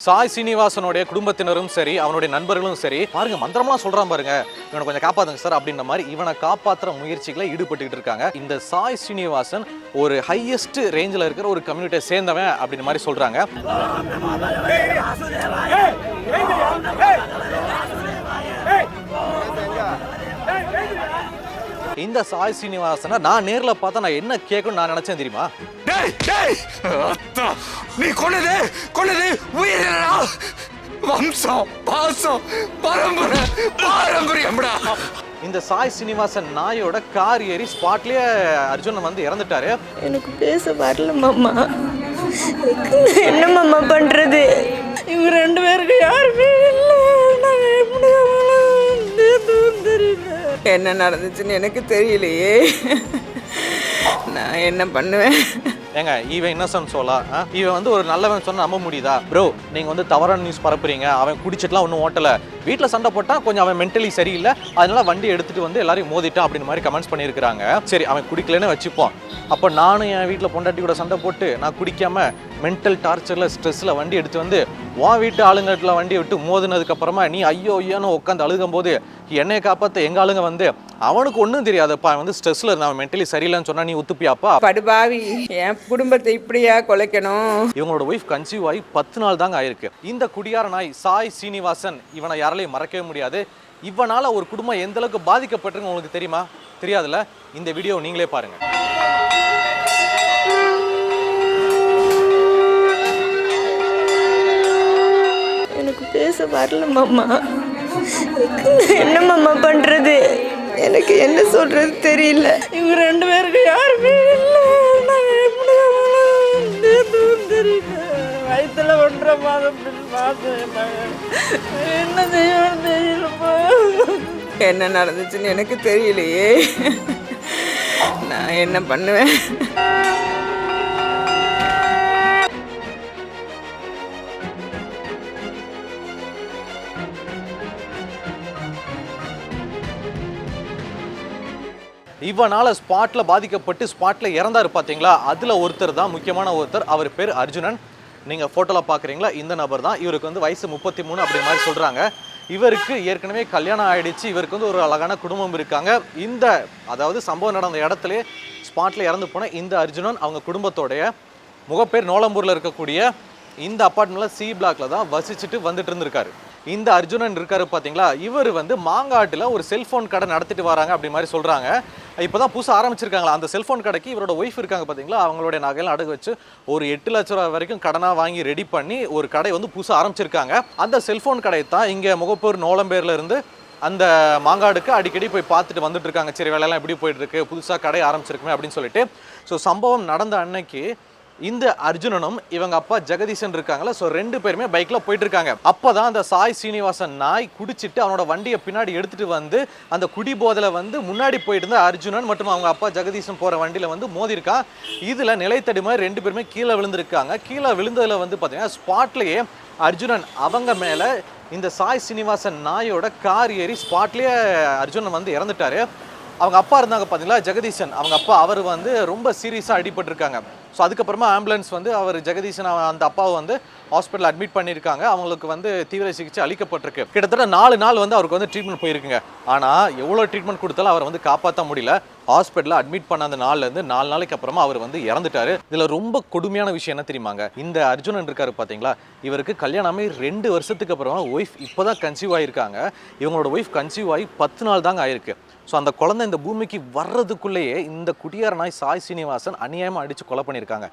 சாய் சீனிவாசனுடைய குடும்பத்தினரும் சரி அவனுடைய நண்பர்களும் சரி பாருங்க மந்திரம்லாம் சொல்றான் பாருங்க இவனை கொஞ்சம் காப்பாத்துங்க சார் அப்படின்ற மாதிரி இவனை காப்பாத்துற முயற்சிகளை ஈடுபட்டுக்கிட்டு இருக்காங்க இந்த சாய் சீனிவாசன் ஒரு ஹையஸ்ட் ரேஞ்சில் இருக்கிற ஒரு கம்யூனிட்டியை சேர்ந்தவன் அப்படின்ற மாதிரி சொல்றாங்க இந்த சாய் சீனிவாசனை நான் நேர்ல பார்த்தா நான் என்ன கேட்கணும்னு நான் நினைச்சேன் தெரியுமா? டேய் டேய்! அத்தா நீ கொன்னது கொன்னது உயிரினடா வம்சம் பாசம் பரம்பரை பாரம்பரியம்டா இந்த சாய் சீனிவாசன் நாயோட கார் ஏறி ஸ்பாட்லயே அர்ஜுனன் வந்து இறந்துட்டாரு. எனக்கு பேச வரல மாமா. என்ன மாமா பண்றது? இவங்க ரெண்டு பேருக்கு யாருமே இல்லை. நாங்க எப்படி தெரியல என்ன நடந்துச்சுன்னு எனக்கு தெரியலையே. நான் என்ன பண்ணுவேன்? ஏங்க இவன் இன்னசென்ட் சோலா. ஆ? இவன் வந்து ஒரு நல்லவன் சொன்னா நம்ப முடியுதா? ப்ரோ நீங்க வந்து தவறான நியூஸ் பரப்புறீங்க. அவன் குடிச்சிட்டுலாம் ஒன்றும் ஓட்டல. வீட்டில் சண்டை போட்டால் கொஞ்சம் அவன் மென்டலி சரியில்லை. அதனால வண்டி எடுத்துட்டு வந்து எல்லாரையும் மோதிட்டான் அப்படின்னு மாதிரி கமெண்ட்ஸ் பண்ணியிருக்காங்க சரி அவன் குடிக்கலன்னு வச்சுப்போம். அப்போ நானும் என் வீட்டில் பொண்டாட்டி கூட சண்டை போட்டு நான் குடிக்காம மென்டல் டார்ச்சரில் ஸ்ட்ரெஸ்ஸில் வண்டி எடுத்து வந்து உன் வீட்டு ஆளுங்கட்டில் வண்டி விட்டு மோதினதுக்கு அப்புறமா நீ ஐயோ ஐயோன்னு உட்காந்து அழுகும் போது என்னைய காப்பாற்ற எங்க ஆளுங்க வந்து அவனுக்கு ஒன்றும் தெரியாதுப்பா அவன் வந்து ஸ்ட்ரெஸ்ஸில் இருந்தான் மென்டலி சரியில்லைன்னு சொன்னா நீ ஒத்துப்பியாப்பா படுபாவி என் குடும்பத்தை இப்படியா குலைக்கணும்? இவங்களோட ஒய்ஃப் கன்சீவ் ஆகி பத்து நாள் தாங்க ஆயிருக்கு. இந்த குடியார நாய் சாய் சீனிவாசன் இவனை யாராலையும் மறக்கவே முடியாது. இவனால ஒரு குடும்பம் எந்த அளவுக்கு பாதிக்கப்பட்டிருக்கு உங்களுக்கு தெரியுமா? தெரியாதுல்ல? இந்த வீடியோ நீங்களே பாருங்க. பேச வரல மாமா. என்ன மாமா பண்றது? எனக்கு என்ன சொல்றது தெரியல. இவங்க ரெண்டு பேருக்கு யாருமே இல்லை. தெரியல. வயிற்றுல ஒன்றரை மாதம் மாதம். என்ன செய்யணும் தெரியலப்பா என்ன நடந்துச்சுன்னு எனக்கு தெரியலையே. நான் என்ன பண்ணுவேன்? இவனால் ஸ்பாட்டில் பாதிக்கப்பட்டு ஸ்பாட்டில் இறந்தாரு பார்த்தீங்களா அதில் ஒருத்தர் தான் முக்கியமான ஒருத்தர். அவர் பேர் அர்ஜுனன். நீங்கள் ஃபோட்டோவில் பார்க்குறீங்களா இந்த நபர் தான். இவருக்கு வந்து வயசு முப்பத்தி மூணு அப்படி மாதிரி சொல்கிறாங்க இவருக்கு ஏற்கனவே கல்யாணம் ஆயிடுச்சு. இவருக்கு வந்து ஒரு அழகான குடும்பம் இருக்காங்க. இந்த அதாவது சம்பவம் நடந்த இடத்துல ஸ்பாட்டில் இறந்து போன இந்த அர்ஜுனன் அவங்க குடும்பத்தோடைய முகப்பேர் நோலம்பூரில் இருக்கக்கூடிய இந்த அப்பார்ட்மெண்ட்டில் சி பிளாக்ல தான் வசிச்சுட்டு வந்துட்டு இருந்திருக்காரு. இந்த அர்ஜுனன் இருக்காரு பார்த்தீங்களா இவர் வந்து மாங்காட்டில் ஒரு செல்ஃபோன் கடை நடத்திட்டு வராங்க அப்படி மாதிரி இப்போ தான் புதுசாக ஆரம்பிச்சிருக்காங்களா? அந்த செல்ஃபோன் கடைக்கு இவரோட ஒய்ஃப் இருக்காங்க பார்த்தீங்களா அவங்களுடைய நகையெல்லாம் அடகு வச்சு ஒரு எட்டு லட்ச ரூபா வரைக்கும் கடனாக வாங்கி ரெடி பண்ணி ஒரு கடை வந்து புதுசாக ஆரம்பிச்சிருக்காங்க. அந்த செல்ஃபோன் கடை தான் இங்கே முகப்பூர் நோலம்பேர்ல இருந்து அந்த மாங்காடுக்கு அடிக்கடி போய் பார்த்துட்டு வந்துட்டு இருக்காங்க. சரி வேலையெல்லாம் எப்படி போயிட்டு இருக்கு? புதுசாக கடை ஆரம்பிச்சிருக்குமே அப்படின்னு சொல்லிட்டு. ஸோ சம்பவம் நடந்த அன்னைக்கு இந்த அர்ஜுனனும் இவங்க அப்பா ஜெகதீசன் இருக்காங்கல்ல ஸோ ரெண்டு பேருமே பைக்கில் போயிட்டு இருக்காங்க அப்பதான் அந்த சாய் சீனிவாசன் நாய் குடிச்சிட்டு அவனோட வண்டியை பின்னாடி எடுத்துட்டு வந்து அந்த குடி போதையில வந்து முன்னாடி போயிட்டு இருந்த அர்ஜுனன் மற்றும் அவங்க அப்பா ஜெகதீசன் போகிற வண்டியில வந்து மோதிருக்கான் இதில் நிலைத்தடி மாதிரி ரெண்டு பேருமே கீழே விழுந்திருக்காங்க. கீழே விழுந்ததில் வந்து பார்த்தீங்கன்னா ஸ்பாட்லேயே அர்ஜுனன் அவங்க மேலே இந்த சாய் சீனிவாசன் நாயோட கார் ஏறி ஸ்பாட்லேயே அர்ஜுனன் வந்து இறந்துட்டார். அவங்க அப்பா இருந்தாங்க பார்த்தீங்களா ஜெகதீசன். அவங்க அப்பா அவர் வந்து ரொம்ப சீரியஸாக அடிபட்டிருக்காங்க. ஸோ அதுக்கப்புறமா ஆம்புலன்ஸ் வந்து அவர் ஜெகதீசன் அந்த அப்பாவை வந்து ஹாஸ்பிட்டல் அட்மிட் பண்ணியிருக்காங்க. அவங்களுக்கு வந்து தீவிர சிகிச்சை அளிக்கப்பட்டிருக்கு. கிட்டத்தட்ட நாலு நாள் வந்து அவருக்கு வந்து ட்ரீட்மெண்ட் போயிருக்குங்க. ஆனால் எவ்வளோ ட்ரீட்மெண்ட் கொடுத்தாலும் அவரை வந்து காப்பாற்ற முடியல. ஹாஸ்பிட்டலில் அட்மிட் பண்ண அந்த நாள்லேருந்து நாலு நாளைக்கு அப்புறமா அவர் வந்து இறந்துட்டாரு. இதில் ரொம்ப கொடுமையான விஷயம் என்ன தெரியுமாங்க? இந்த அர்ஜுனன் இருக்காரு பார்த்தீங்களா இவருக்கு கல்யாணமே ரெண்டு வருஷத்துக்கு அப்புறமா ஒய்ஃப் இப்போ தான் கன்சீவ் ஆகியிருக்காங்க இவங்களோட ஒய்ஃப் கன்சீவ் ஆகி பத்து நாள் தாங்க ஆயிருக்கு. ஸோ அந்த குழந்தை இந்த பூமிக்கு வர்றதுக்குள்ளேயே இந்த குடியார நாய் சாய் சீனிவாசன் அநியாயமாக அடித்து கொலை பண்ணியிருக்காங்க.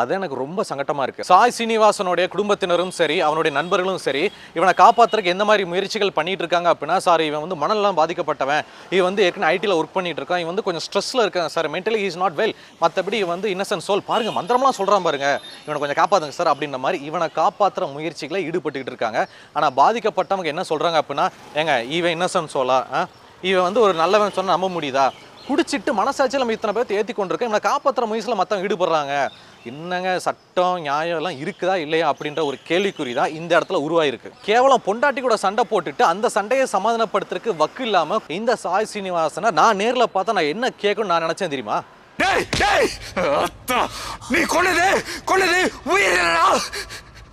அது எனக்கு ரொம்ப சங்கட்டமாக இருக்குது சாய் சீனிவாசனுடைய குடும்பத்தினரும் சரி அவனுடைய நண்பர்களும் சரி இவனை காப்பாற்றுறதுக்கு எந்த மாதிரி முயற்சிகள் பண்ணிட்டு இருக்காங்க அப்படின்னா சார் இவன் வந்து மனநலம் பாதிக்கப்பட்டவன். இவன் வந்து ஏற்கனவே ஐடியில் ஒர்க் பண்ணிட்டு இருக்கான். இவன் வந்து கொஞ்சம் ஸ்ட்ரெஸ்ஸில் இருக்காங்க sir. Mentally is not well மற்றபடி இவன் வந்து இன்னசென்ட் சோல் பாருங்கள் மந்திரம்லாம் சொல்கிறான் பாருங்க. இவனை கொஞ்சம் காப்பாற்றுங்க சார் அப்படின்ற மாதிரி இவனை காப்பாத்துற முயற்சிகளை ஈடுபட்டுக்கிட்டு இருக்காங்க. ஆனால் பாதிக்கப்பட்டவங்க என்ன சொல்கிறாங்க அப்படின்னா ஏங்க இவன் இன்னசென்ட் சோலா ஆ? இவன் வந்து ஒரு நல்லவன் சொன்னால் நம்ப முடியுதா? குடிச்சிட்டு மனசாட்சியில் நம்ம இத்தனை பேர்த்து ஏற்றி கொண்டிருக்கோம். இவனை காப்பாற்றுற முயற்சியில் மற்றவங்க ஈடுபடுறாங்க. என்னங்க சட்டம் நியாயம் எல்லாம் இருக்குதா இல்லையா அப்படின்ற ஒரு கேள்விக்குறி தான் இந்த இடத்துல உருவாயிருக்கு. கேவலம் பொண்டாட்டி கூட சண்டை போட்டுட்டு அந்த சண்டையை சமாதானப்படுத்துறதுக்கு வக்கு இல்லாமல் இந்த சாய் சீனிவாசனை நான் நேரில் பார்த்தா நான் என்ன கேட்கணும்னு நான் நினச்சேன் தெரியுமா? அத்தா நீ கொள்ளுது கொள்ளுது உயிரினடா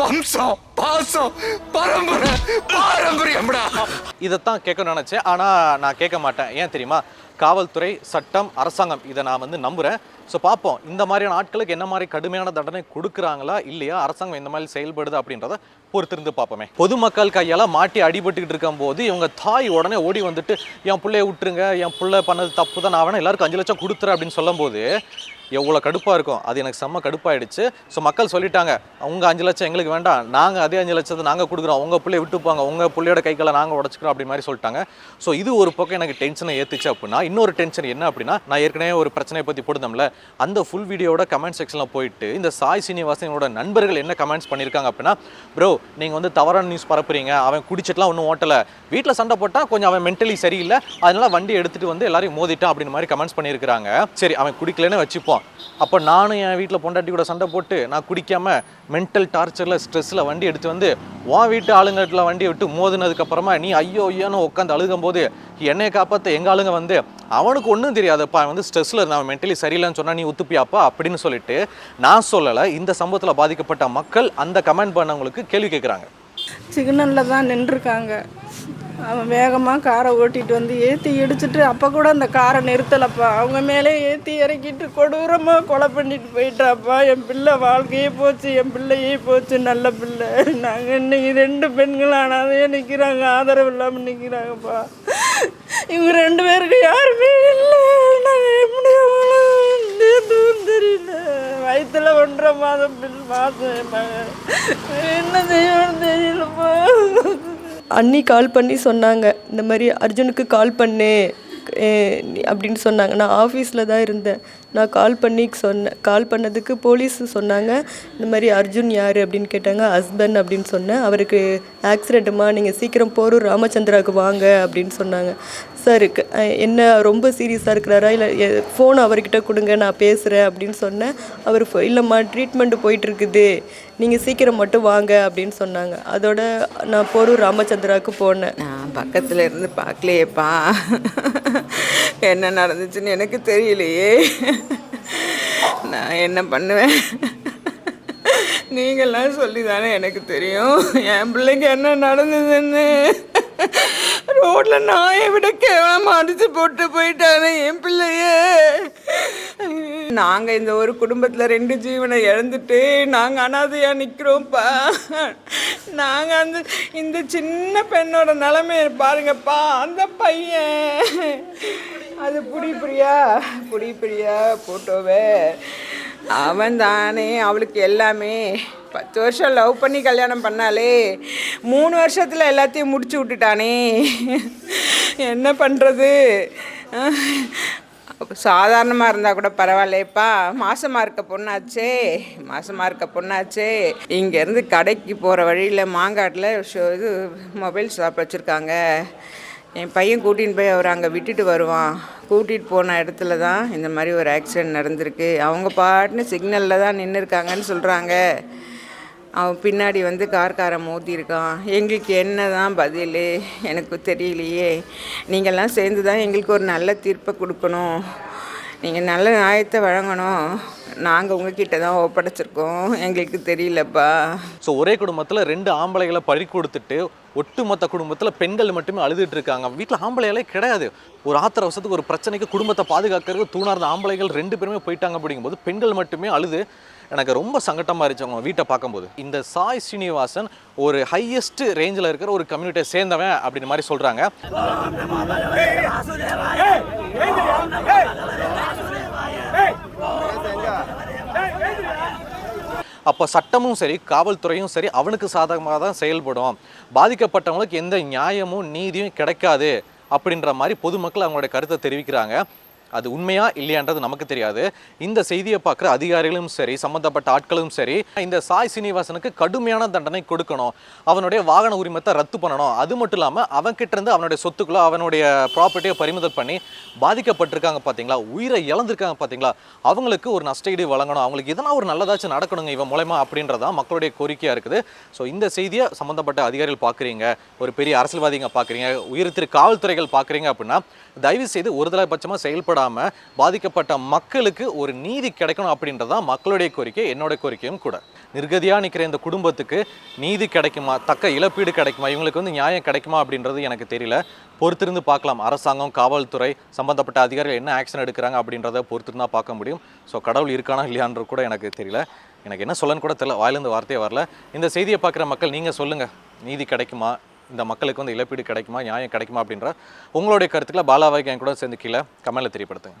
வம்சம் பாசம் பரம்பரை பாரம்பரியம்டா இதைத்தான் கேட்க நினச்சேன். ஆனால் நான் கேட்க மாட்டேன். ஏன் தெரியுமா? காவல்துறை சட்டம் அரசாங்கம் இதை நான் வந்து நம்புகிறேன் ஸோ பார்ப்போம் இந்த மாதிரியான ஆட்களுக்கு என்ன மாதிரி கடுமையான தண்டனை கொடுக்குறாங்களா இல்லையா? அரசாங்கம் இந்த மாதிரி செயல்படுது அப்படின்றத பொறுத்திருந்து பார்ப்போமே பொதுமக்கள் கையால் மாட்டி அடிபட்டுக்கிட்டு இருக்கும்போது இவங்க தாய் உடனே ஓடி வந்துட்டு என் பிள்ளைய விட்டுருங்க என் பிள்ளை பண்ணது தப்பு தான் நான் வேணா எல்லாருக்கும் அஞ்சு லட்சம் கொடுத்துறேன் அப்படின்னு சொல்லும்போது எவ்வளோ கடுப்பாக இருக்கும். அது எனக்கு செம்ம கடுப்பாயிடுச்சு. ஸோ மக்கள் சொல்லிட்டாங்க உங்கள் அஞ்சு லட்சம் எங்களுக்கு வேண்டாம் நாங்கள் அதே அஞ்சு லட்சத்தை நாங்கள் கொடுக்குறோம். உங்கள் பிள்ளைய விட்டுப்பாங்க உங்கள் பிள்ளையோட கைகளை நாங்கள் உடச்சிக்கிறோம் அப்படி மாதிரி சொல்லிட்டாங்க. ஸோ இது ஒரு பக்கம் எனக்கு டென்ஷனை ஏற்றுச்சு அப்படின்னா இன்னொரு டென்ஷன் என்ன அப்படின்னா நான் ஏற்கனவே ஒரு பிரச்சனையை பற்றி போட்டுதோம்ல அந்த ஃபுல் வீடியோட கமெண்ட் செக்ஷனில் போயிட்டு இந்த சாய் சீனிவாசனோட நண்பர்கள் என்ன கமெண்ட்ஸ் பண்ணியிருக்காங்க அப்படின்னா ப்ரோ நீங்கள் வந்து தவறான நியூஸ் பரப்புறீங்க. அவன் குடிச்சிட்டுலாம் ஒன்றும் ஓட்டலை. வீட்டில் சண்டை போட்டால் கொஞ்சம் அவன் மென்டலி சரியில்லை. அதனால வண்டி எடுத்துகிட்டு வந்து எல்லாரையும் மோதிட்டான் அப்படின்னு மாதிரி கமெண்ட்ஸ் பண்ணியிருக்காங்க சரி அவன் குடிக்கலன்னு வச்சுப்போம். அப்போ நானும் என் வீட்டில் பொண்டாட்டி கூட சண்டை போட்டு நான் குடிக்காம மென்டல் டார்ச்சரில் ஸ்ட்ரெஸ்ஸில் வண்டி எடுத்து வந்து உன் வீட்டு ஆளுங்கட்டில் வண்டியை விட்டு மோதினதுக்கப்புறமா நீ ஐயோ ஐயோன்னு உட்காந்து அழுகும் போது என்னை காப்பாற்ற எங்கள் ஆளுங்க வந்து அவனுக்கு ஒன்றும் தெரியாதப்பா. அவன் வந்து ஸ்ட்ரெஸ்ஸில் இருந்தான். மென்டலி சரியில்லைன்னு சொன்னால் நீ ஒத்துப்பியாப்பா அப்படின்னு சொல்லிட்டு நான் சொல்லலை இந்த சம்பவத்தில் பாதிக்கப்பட்ட மக்கள் அந்த கமெண்ட் பண்ணவங்களுக்கு கேள்வி கேட்குறாங்க சிக்னலில் தான் நின்றுருக்காங்க. அவன் வேகமாக காரை ஓட்டிகிட்டு வந்து ஏற்றி இடிச்சிட்டு அப்போ கூட அந்த காரை நிறுத்தலைப்பா. அவங்க மேலே ஏற்றி இறக்கிட்டு கொடூரமாக கொலை பண்ணிட்டு போயிட்டாப்பா. என் பிள்ளை வாழ்க்கையே போச்சு என் பிள்ளையே போச்சு நல்ல பிள்ளை. நாங்கள் இன்னைக்கு ரெண்டு பெண்கள் ஆனாதே நிற்கிறாங்க ஆதரவு இல்லாமல் நிற்கிறாங்கப்பா இவங்க ரெண்டு பேருக்கு யாருமே இல்லை. நாங்கள் எப்படியும் எதுவும் தெரியல வயிற்றுல ஒன்றரை மாதம் பின் மாதம் என்ன செய்யணும்னு தெரியலப்பா அண்ணி கால் பண்ணி சொன்னாங்க. இந்த மாதிரி அர்ஜுனுக்கு கால் பண்ணு அப்படின்னு சொன்னாங்க. நான் ஆஃபீஸில் தான் இருந்தேன். நான் கால் பண்ணி சொன்னேன் கால் பண்ணதுக்கு போலீஸ் சொன்னாங்க. இந்த மாதிரி அர்ஜுன் யார் அப்படின்னு கேட்டாங்க. ஹஸ்பண்ட் அப்படின்னு சொன்னேன். அவருக்கு ஆக்சிடெண்ட்டுமா நீங்கள் சீக்கிரம் போரூர் ராமச்சந்திராவுக்கு வாங்க அப்படின்னு சொன்னாங்க. சார் இருக்குது என்ன ரொம்ப சீரியஸாக இருக்கிறாரா? இல்லை ஃபோன் அவர்கிட்ட கொடுங்க நான் பேசுகிறேன் அப்படின்னு சொன்னேன். அவர் இல்லைம்மா ட்ரீட்மெண்ட் போயிட்டுருக்குது. நீங்கள் சீக்கிரம் மட்டும் வாங்க அப்படின்னு சொன்னாங்க. அதோட நான் போரூர் ராமச்சந்திராவுக்கு போனேன். நான் பக்கத்தில் இருந்து பார்க்கலையேப்பா. என்ன நடந்துச்சுன்னு எனக்கு தெரியலையே. நான் என்ன பண்ணுவேன்? நீங்கள்லாம் சொல்லி தானே எனக்கு தெரியும். என் பிள்ளைக்கு என்ன நடந்ததுன்னு? ரோட்டில் நாயை விட கேவலமாக அடிச்சு போட்டு போயிட்டானே என் பிள்ளைய. நாங்கள் இந்த ஒரு குடும்பத்தில் ரெண்டு ஜீவனை இழந்துட்டு நாங்கள் அனாதையாக நிற்கிறோம்ப்பா நாங்கள் அந்த இந்த சின்ன பெண்ணோட நிலைமைய பாருங்கப்பா அந்த பையன். அது புடி பிரியா புடி பிரியா போட்டோவே. அவன் தானே அவளுக்கு எல்லாமே. பத்து வருஷம் லவ் பண்ணி கல்யாணம் பண்ணாலே மூணு வருஷத்தில் எல்லாத்தையும் முடிச்சு விட்டுட்டானே. என்ன பண்ணுறது சாதாரணமாக இருந்தால் கூட பரவாயில்லையப்பா. மாசமாக இருக்க பொண்ணாச்சே. மாசமாக இருக்க பொண்ணாச்சே. இங்கேருந்து கடைக்கு போகிற வழியில் மாங்காட்டில் ஷோ இது மொபைல் ஷாப் வச்சுருக்காங்க. என் பையன் கூட்டின்னு போய் அவர் அங்கே விட்டுட்டு வருவான். கூட்டிகிட்டு போன இடத்துல தான் இந்த மாதிரி ஒரு ஆக்சிடென்ட் நடந்திருக்கு. அவங்க பாட்டுன்னு சிக்னலில் தான் நின்று இருக்காங்கன்னு சொல்கிறாங்க அவன் பின்னாடி வந்து கார்காரன் மோதியிருக்கான். எங்களுக்கு என்ன தான் பதில்? எனக்கு தெரியலையே. நீங்கள்லாம் சேர்ந்து தான் எங்களுக்கு ஒரு நல்ல தீர்ப்பை கொடுக்கணும். நீங்கள் நல்ல நியாயத்தை வழங்கணும். நாங்கள் உங்ககிட்ட தான் ஒப்படைச்சிருக்கோம் எங்களுக்கு தெரியலப்பா. ஸோ ஒரே குடும்பத்தில் ரெண்டு ஆம்பளைகளை பழி கொடுத்துட்டு ஒட்டுமொத்த குடும்பத்தில் பெண்கள் மட்டுமே அழுதுட்டு இருக்காங்க. வீட்டில் ஆம்பளைகளே கிடையாது. ஒரு ஆத்திர அவசரத்துக்கு ஒரு பிரச்சனைக்கு குடும்பத்தை பாதுகாக்கிறதுக்கு தூணார்ந்த ஆம்பளைகள் ரெண்டு பேருமே போயிட்டாங்க அப்படிங்கும்போது பெண்கள் மட்டுமே அழுது எனக்கு ரொம்ப சங்கட்டமாக இருந்துச்சு அவங்க வீட்டை பார்க்கும்போது. இந்த சாய் ஸ்ரீனிவாசன் ஒரு ஹையஸ்ட் ரேஞ்சில் இருக்கிற ஒரு கம்யூனிட்டியை சேர்ந்தவன் அப்படின்னு மாதிரி சொல்கிறாங்க அப்போ சட்டமும் சரி காவல்துறையும் சரி அவனுக்கு சாதகமாக தான் செயல்படும். பாதிக்கப்பட்டவங்களுக்கு எந்த நியாயமும் நீதியும் கிடைக்காது அப்படின்ற மாதிரி பொதுமக்கள் அவங்களுடைய கருத்தை தெரிவிக்கிறாங்க. அது உண்மையா இல்லையான்றது நமக்கு தெரியாது. இந்த செய்தியை பார்க்குற அதிகாரிகளும் சரி சம்மந்தப்பட்ட ஆட்களும் சரி இந்த சாய் சீனிவாசனுக்கு கடுமையான தண்டனை கொடுக்கணும். அவனுடைய வாகன உரிமத்தை ரத்து பண்ணணும். அது மட்டும் இல்லாமல் அவன்கிட்ட இருந்து அவனுடைய சொத்துக்களோ அவனுடைய ப்ராப்பர்ட்டியை பறிமுதல் பண்ணி பாதிக்கப்பட்டிருக்காங்க பார்த்தீங்களா உயிரை இழந்திருக்காங்க பார்த்தீங்களா அவங்களுக்கு ஒரு நஷ்டஈடு வழங்கணும். அவங்களுக்கு எதனா ஒரு நல்லதாச்சும் நடக்கணுங்க இவன் மூலயமா அப்படின்றதான் மக்களுடைய கோரிக்கையாக இருக்குது. ஸோ இந்த செய்தியை சம்மந்தப்பட்ட அதிகாரிகள் பார்க்குறீங்க. ஒரு பெரிய அரசியல்வாதிங்க பார்க்குறீங்க. உயிர் திரு காவல்துறைகள் பார்க்குறீங்க அப்படின்னா தயவு செய்து ஒரு தலைபட்சமாக செயல்பட செயல்படாமல் பாதிக்கப்பட்ட மக்களுக்கு ஒரு நீதி கிடைக்கணும் அப்படின்றதான் மக்களுடைய கோரிக்கை என்னோட கோரிக்கையும் கூட. நிர்கதியாக நிற்கிற இந்த குடும்பத்துக்கு நீதி கிடைக்குமா? தக்க இழப்பீடு கிடைக்குமா? இவங்களுக்கு வந்து நியாயம் கிடைக்குமா அப்படின்றது எனக்கு தெரியல. பொறுத்திருந்து பார்க்கலாம். அரசாங்கம் காவல்துறை சம்பந்தப்பட்ட அதிகாரிகள் என்ன ஆக்ஷன் எடுக்கிறாங்க அப்படின்றத பொறுத்திருந்தா பார்க்க முடியும். ஸோ கடவுள் இருக்கானா இல்லையான்றது கூட எனக்கு தெரியல. எனக்கு என்ன சொல்லன்னு கூட தெரியல. வாயிலிருந்து வார்த்தையே வரல. இந்த செய்தியை பார்க்குற மக்கள் நீங்கள் சொல்லுங்கள் நீதி கிடைக்குமா? இந்த மக்களுக்கு வந்து இழப்பீடு கிடைக்குமா நியாயம் கிடைக்குமா அப்படின்ற உங்களுடைய கருத்துக்களை பாலாவாய்க்கு என் கூட சேர்ந்து கீழே கமெண்ட்ல தெரியப்படுத்துங்க.